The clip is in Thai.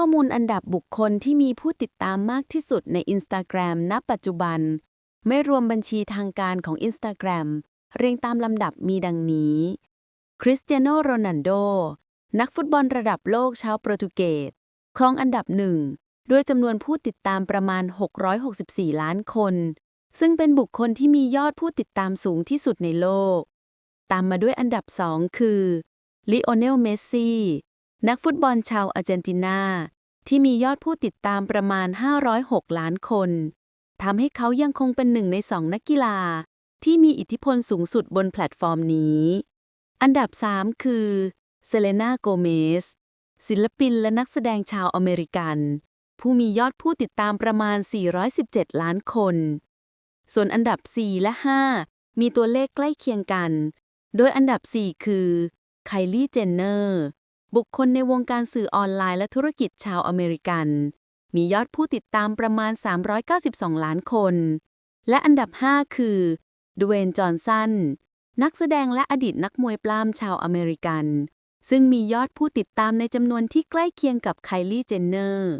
ข้อมูลอันดับบุคคลที่มีผู้ติดตามมากที่สุดใน Instagram ณ ปัจจุบัน ไม่รวมบัญชีทางการของ Instagram เรียงตามลำดับมีดังนี้คริสเตียโนโรนัลโด นักฟุตบอลระดับโลกชาวโปรตุเกส ครองอันดับหนึ่ง ด้วยจำนวนผู้ติดตามประมาณ 664 ล้านคน ซึ่งเป็นบุคคลที่มียอดผู้ติดตามสูงที่สุดในโลก ตามมาด้วยอันดับสองคือลิโอเนล เมสซี่ นักฟุตบอลชาวอาร์เจนตินา ที่มียอดผู้ติดตามประมาณ 506 ล้านคนทำให้เขายังคงเป็นหนึ่งในสองนักกีฬา ที่มีอิทธิพลสูงสุดบนแพลตฟอร์มนี้ อันดับ 3 คือเซเลนาโกเมสศิลปินและนักแสดงชาวอเมริกัน ผู้มียอดผู้ติดตามประมาณ 417 ล้านคน ส่วนอันดับ 4 และ 5 มีตัวเลขใกล้เคียงกัน โดยอันดับ 4 คือไคลี่เจนเนอร์ บุคคลในวงการสื่อออนไลน์และธุรกิจชาวอเมริกัน มียอดผู้ติดตามประมาณ 392 ล้านคน และอันดับ 5 คือดเวนจอห์นสันนักแสดงและอดีตนักมวยปล้ำชาวอเมริกัน ซึ่งมียอดผู้ติดตามในจำนวนที่ใกล้เคียงกับไคลี่เจนเนอร์